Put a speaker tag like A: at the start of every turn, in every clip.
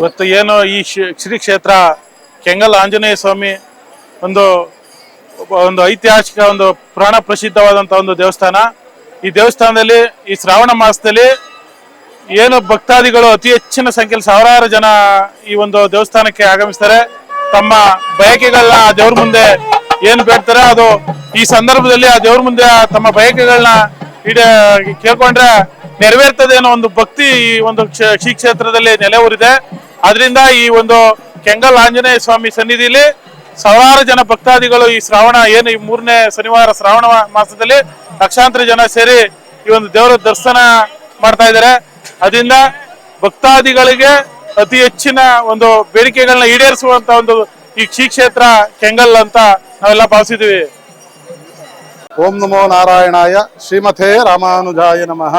A: ಇವತ್ತು ಏನು ಈ ಶ್ರೀ ಕ್ಷೇತ್ರ ಕೆಂಗಲ್ ಆಂಜನೇಯ ಸ್ವಾಮಿ ಒಂದು ಒಂದು ಐತಿಹಾಸಿಕ ಒಂದು ಪುರಾಣ ಪ್ರಸಿದ್ಧವಾದಂಥ ಒಂದು ದೇವಸ್ಥಾನ. ಈ ದೇವಸ್ಥಾನದಲ್ಲಿ ಈ ಶ್ರಾವಣ ಮಾಸದಲ್ಲಿ ಏನು ಭಕ್ತಾದಿಗಳು ಅತಿ ಹೆಚ್ಚಿನ ಸಂಖ್ಯೆಯಲ್ಲಿ ಸಾವಿರಾರು ಜನ ಈ ಒಂದು ದೇವಸ್ಥಾನಕ್ಕೆ ಆಗಮಿಸ್ತಾರೆ. ತಮ್ಮ ಬಯಕೆಗಳನ್ನ ಆ ದೇವ್ರ ಮುಂದೆ ಏನು ಬೇಡ್ತಾರೆ ಅದು ಈ ಸಂದರ್ಭದಲ್ಲಿ ಆ ದೇವ್ರ ಮುಂದೆ ತಮ್ಮ ಬಯಕೆಗಳನ್ನ ಇಡ ಕೇಳ್ಕೊಂಡ್ರೆ ನೆರವೇರ್ತದೆ ಅನ್ನೋ ಒಂದು ಭಕ್ತಿ ಈ ಒಂದು ಶ್ರೀ ಕ್ಷೇತ್ರದಲ್ಲಿ ನೆಲೆ ಊರಿದೆ. ಅದರಿಂದ ಈ ಒಂದು ಕೆಂಗಲ್ ಆಂಜನೇಯ ಸ್ವಾಮಿ ಸನ್ನಿಧಿಯಲ್ಲಿ ಸಾವಿರಾರು ಜನ ಭಕ್ತಾದಿಗಳು ಈ ಶ್ರಾವಣ ಏನು ಈ ಮೂರನೇ ಶನಿವಾರ ಶ್ರಾವಣ ಮಾಸದಲ್ಲಿ ಲಕ್ಷಾಂತರ ಜನ ಸೇರಿ ಈ ಒಂದು ದೇವರ ದರ್ಶನ ಮಾಡ್ತಾ ಇದ್ದಾರೆ. ಅದರಿಂದ ಭಕ್ತಾದಿಗಳಿಗೆ ಅತಿ ಹೆಚ್ಚಿನ ಒಂದು ಬೇಡಿಕೆಗಳನ್ನ ಈಡೇರಿಸುವಂತ ಒಂದು ಈ ಕ್ಷೇತ್ರ ಕೆಂಗಲ್ ಅಂತ ನಾವೆಲ್ಲ ಭಾವಿಸಿದೀವಿ
B: ಓಂ ನಮೋ ನಾರಾಯಣಾಯ. ಶ್ರೀಮಥೇ ರಾಮಾನುಜಾಯ ನಮಃ.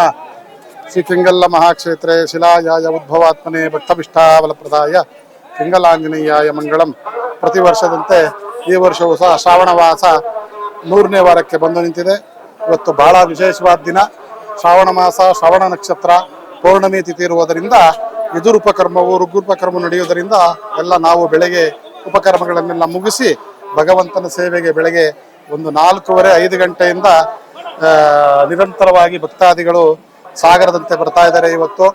B: ಶ್ರೀ ಕೆಂಗಲ್ಲ ಮಹಾಕ್ಷೇತ್ರೇ ಶಿಲಾಯಾಯ ಉದ್ಭವಾತ್ಮನೆ ಭಕ್ತಭಿಷ್ಟಾಬಲಪ್ರದಾಯ ಕೆಂಗಲಾಂಜನೇಯಾಯ ಮಂಗಳಂ. ಪ್ರತಿ ವರ್ಷದಂತೆ ಈ ವರ್ಷವೂ ಸಹ ಶ್ರಾವಣವಾಸ ನೂರನೇ ವಾರಕ್ಕೆ ಬಂದು ನಿಂತಿದೆ. ಇವತ್ತು ಬಹಳ ವಿಶೇಷವಾದ ದಿನ. ಶ್ರಾವಣ ಮಾಸ, ಶ್ರಾವಣ ನಕ್ಷತ್ರ, ಪೌರ್ಣಮಿ ತಿಥಿ ಇರುವುದರಿಂದ ಎದುರುಪಕರ್ಮವು ರುಗ್ರೂಪಕರ್ಮ ನಡೆಯುವುದರಿಂದ ಎಲ್ಲ ನಾವು ಬೆಳಗ್ಗೆ ಉಪಕರ್ಮಗಳನ್ನೆಲ್ಲ ಮುಗಿಸಿ ಭಗವಂತನ ಸೇವೆಗೆ ಬೆಳಗ್ಗೆ ಒಂದು ನಾಲ್ಕೂವರೆ ಐದು ಗಂಟೆಯಿಂದ ನಿರಂತರವಾಗಿ ಭಕ್ತಾದಿಗಳು ಸಾಗರದಂತೆ ಬರ್ತಾ ಇದ್ದಾರೆ ಇವತ್ತು.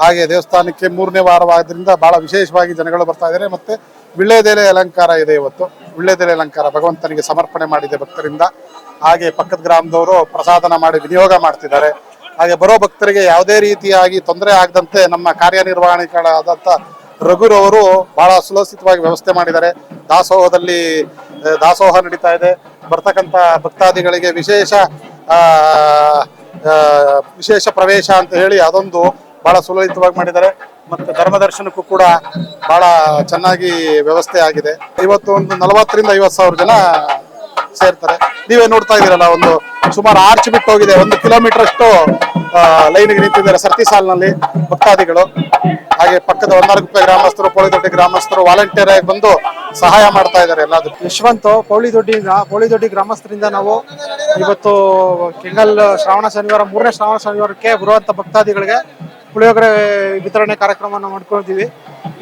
B: ಹಾಗೆ ದೇವಸ್ಥಾನಕ್ಕೆ ಮೂರನೇ ವಾರವಾದ್ರಿಂದ ಬಹಳ ವಿಶೇಷವಾಗಿ ಜನಗಳು ಬರ್ತಾ ಇದ್ದಾರೆ. ಮತ್ತೆ ವಿಳ್ಳೆದೆಲೆ ಅಲಂಕಾರ ಇದೆ ಇವತ್ತು. ವಿಳ್ಳೆದೆಲೆ ಅಲಂಕಾರ ಭಗವಂತನಿಗೆ ಸಮರ್ಪಣೆ ಮಾಡಿದೆ ಭಕ್ತರಿಂದ. ಹಾಗೆ ಪಕ್ಕದ ಗ್ರಾಮದವರು ಪ್ರಸಾದನ ಮಾಡಿ ವಿನಿಯೋಗ ಮಾಡ್ತಿದ್ದಾರೆ. ಹಾಗೆ ಬರೋ ಭಕ್ತರಿಗೆ ಯಾವುದೇ ರೀತಿಯಾಗಿ ತೊಂದರೆ ಆಗದಂತೆ ನಮ್ಮ ಕಾರ್ಯನಿರ್ವಹಣೆಗಳಾದಂಥ ರಘುರವರು ಬಹಳ ಸುಲಸಿತವಾಗಿ ವ್ಯವಸ್ಥೆ ಮಾಡಿದ್ದಾರೆ. ದಾಸೋಹದಲ್ಲಿ, ದಾಸೋಹ ನಡೀತಾ ಇದೆ. ಬರ್ತಕ್ಕಂಥ ಭಕ್ತಾದಿಗಳಿಗೆ ವಿಶೇಷ ವಿಶೇಷ ಪ್ರವೇಶ ಅಂತ ಹೇಳಿ ಅದೊಂದು ಬಹಳ ಸುಲಲಿತವಾಗಿ ಮಾಡಿದ್ದಾರೆ. ಮತ್ತೆ ಧರ್ಮ ದರ್ಶನಕ್ಕೂ ಕೂಡ ಬಹಳ ಚೆನ್ನಾಗಿ ವ್ಯವಸ್ಥೆ ಆಗಿದೆ. ಇವತ್ತು ಒಂದು ನಲವತ್ತರಿಂದ ಐವತ್ತು ಸಾವಿರ ಜನ ಸೇರ್ತಾರೆ. ನೀವೇ ನೋಡ್ತಾ ಇದ್ದೀರಲ್ಲ, ಒಂದು ಸುಮಾರು ಆರ್ಚ್ ಬಿಟ್ಟು ಹೋಗಿದೆ. ಒಂದು ಕಿಲೋಮೀಟರ್ ಅಷ್ಟು ಲೈನ್ಗೆ ನಿಂತಿದ್ದಾರೆ ಸರ್ತಿ ಸಾಲಿನಲ್ಲಿ ಭಕ್ತಾದಿಗಳು. ಹಾಗೆ ಪಕ್ಕದ ಹೊನ್ನಾರ್ಗುಪ್ಪೆ ಗ್ರಾಮಸ್ಥರು, ಪೋಳಿದೊಡ್ಡಿ ಗ್ರಾಮಸ್ಥರು, ವಾಲಂಟಿಯರ್ ಆಗಿ ಬಂದು ಸಹಾಯ ಮಾಡ್ತಾ ಇದ್ದಾರೆ ಎಲ್ಲದಕ್ಕೂ
C: ಯಶವಂತ್ ಪೌಳಿದೊಡ್ಡಿ ಪೌಳಿದೊಡ್ಡಿ ಗ್ರಾಮಸ್ಥರಿಂದ ನಾವು ಇವತ್ತು ಕೆಂಗಲ್ ಶ್ರಾವಣ ಶನಿವಾರ, ಮೂರನೇ ಶ್ರಾವಣ ಶನಿವಾರಕ್ಕೆ ಬರುವಂತ ಭಕ್ತಾದಿಗಳಿಗೆ ಪುಳಿಯೋಗರೆ ವಿತರಣೆ ಕಾರ್ಯಕ್ರಮವನ್ನು ಮಾಡ್ಕೊಂಡಿದ್ದೀವಿ.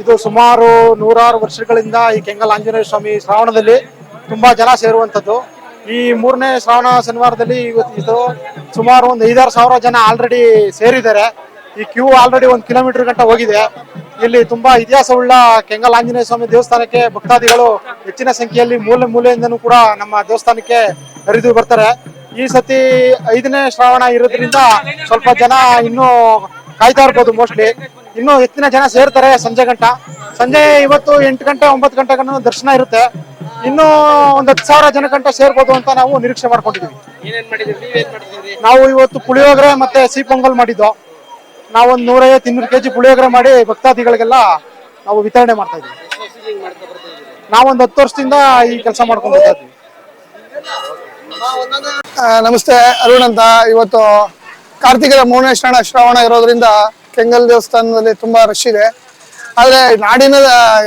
C: ಇದು ಸುಮಾರು ನೂರಾರು ವರ್ಷಗಳಿಂದ ಈ ಕೆಂಗಲ್ ಆಂಜನೇಯ ಸ್ವಾಮಿ ಶ್ರಾವಣದಲ್ಲಿ ತುಂಬಾ ಜನ ಸೇರುವಂಥದ್ದು. ಈ ಮೂರನೇ ಶ್ರಾವಣ ಶನಿವಾರದಲ್ಲಿ ಇವತ್ತು ಇದು ಸುಮಾರು ಒಂದು ಐದಾರು ಸಾವಿರ ಜನ ಆಲ್ರೆಡಿ ಸೇರಿದ್ದಾರೆ. ಈ ಕ್ಯೂ ಆಲ್ರೆಡಿ ಒಂದು ಕಿಲೋಮೀಟರ್ ಗಂಟ ಹೋಗಿದೆ. ಇಲ್ಲಿ ತುಂಬಾ ಇತಿಹಾಸವುಳ್ಳ ಕೆಂಗಲ್ ಆಂಜನೇಯ ಸ್ವಾಮಿ ದೇವಸ್ಥಾನಕ್ಕೆ ಭಕ್ತಾದಿಗಳು ಹೆಚ್ಚಿನ ಸಂಖ್ಯೆಯಲ್ಲಿ ಮೂಲೆ ಮೂಲೆಯಿಂದನೂ ಕೂಡ ನಮ್ಮ ದೇವಸ್ಥಾನಕ್ಕೆ ಹರಿದು ಬರ್ತಾರೆ. ಈ ಸತಿ ಐದನೇ ಶ್ರಾವಣ ಇರೋದ್ರಿಂದ ಸ್ವಲ್ಪ ಜನ ಇನ್ನೂ ಕಾಯ್ತಾ ಇರ್ಬೋದು ಮೋಸ್ಟ್ಲಿ. ಇನ್ನೂ ಹೆಚ್ಚಿನ ಜನ ಸೇರ್ತಾರೆ ಸಂಜೆ ಗಂಟ. ಸಂಜೆ ಇವತ್ತು ಎಂಟು ಗಂಟೆ ಒಂಬತ್ತು ಗಂಟೆ ಗಂಟ ದರ್ಶನ ಇರುತ್ತೆ. ಇನ್ನೂ ಒಂದ್ ಹತ್ತು ಸಾವಿರ ಜನ ಗಂಟೆ ಸೇರ್ಬೋದು ಅಂತ ನಾವು ನಿರೀಕ್ಷೆ ಮಾಡ್ಕೊಂಡಿದೀವಿ ನಾವು ಇವತ್ತು ಪುಳಿಯೋಗರೆ ಮತ್ತೆ ಸಿಹಿ ಪೊಂಗಲ್ ಮಾಡಿದ್ದು. ನಾವೊಂದು ನೂರೈವತ್ತು ಇನ್ನೂರು ಕೆಜಿ ಪುಳಿಯೋಗರೆ ಮಾಡಿ ಭಕ್ತಾದಿಗಳಿಗೆಲ್ಲ ನಾವು ವಿತರಣೆ ಮಾಡ್ತಾ ಇದ್ದೀವಿ. ನಾವೊಂದು ಹತ್ತು ವರ್ಷದಿಂದ ಈ ಕೆಲಸ ಮಾಡ್ಕೊಂಡು ಬರ್ತಾ ಇದ್ದೀವಿ.
D: ನಮಸ್ತೆ, ಅರುಣ್ ಅಂತ. ಇವತ್ತು ಕಾರ್ತಿಕದ ಮೂರನೇ ಶ್ರವಣ ಶ್ರಾವಣ ಇರೋದ್ರಿಂದ ಕೆಂಗಲ್ ದೇವಸ್ಥಾನದಲ್ಲಿ ತುಂಬಾ ರಶ್ ಇದೆ. ಆದ್ರೆ ನಾಡಿನ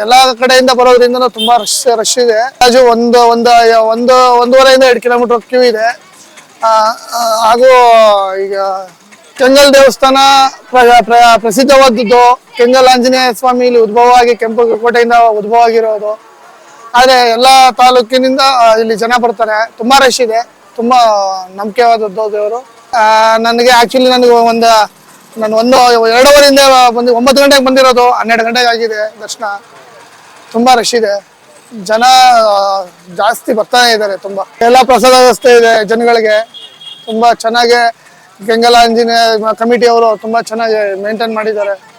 D: ಎಲ್ಲಾ ಕಡೆಯಿಂದ ಬರೋದ್ರಿಂದ ತುಂಬಾ ರಶ್ ರಶ್ ಇದೆ. ಅಂದಾಜು ಒಂದು ಒಂದು ಒಂದು, ಒಂದೂವರೆಯಿಂದ ಎರಡು ಕಿಲೋಮೀಟರ್ ಕ್ಯೂ ಇದೆ. ಹಾಗೂ ಈಗ ಕೆಂಗಲ್ ದೇವಸ್ಥಾನ ಪ್ರ- ಪ್ರ- ಪ್ರಸಿದ್ಧವಾದದ್ದು ಕೆಂಗಲ್ ಆಂಜನೇಯ ಸ್ವಾಮಿ ಇಲ್ಲಿ ಉದ್ಭವವಾಗಿ ಕೆಂಪು ಕೋಟೆಯಿಂದ ಉದ್ಭವ ಆಗಿರೋದು ಆದರೆ ಎಲ್ಲ ತಾಲೂಕಿನಿಂದ ಇಲ್ಲಿ ಜನ ಬರ್ತಾರೆ. ತುಂಬಾ ರಶ್ ಇದೆ. ತುಂಬಾ ನಂಬಿಕೆವಾದದ್ದು ದೇವರು. ನನಗೆ ಆಕ್ಚುಲಿ ನನಗೆ ಒಂದು, ನಾನು ಒಂದು, ಎರಡೂವರೆಯಿಂದ ಬಂದು ಒಂಬತ್ತು ಗಂಟೆಗೆ ಬಂದಿರೋದು. ಹನ್ನೆರಡು ಗಂಟೆಗೆ ಆಗಿದೆ ದರ್ಶನ. ತುಂಬಾ ರಶ್ ಇದೆ. ಜನ ಜಾಸ್ತಿ ಬರ್ತಾನೆ ಇದ್ದಾರೆ ತುಂಬಾ. ಎಲ್ಲ ಪ್ರಸಾದ ವ್ಯವಸ್ಥೆ ಇದೆ ಜನಗಳಿಗೆ. ತುಂಬಾ ಚೆನ್ನಾಗಿ ಕೆಂಗಲ್ ಇಂಜಿನಿಯರ್ ಕಮಿಟಿ ಅವರು ತುಂಬಾ ಚೆನ್ನಾಗಿ ಮೇಂಟೈನ್ ಮಾಡಿದ್ದಾರೆ.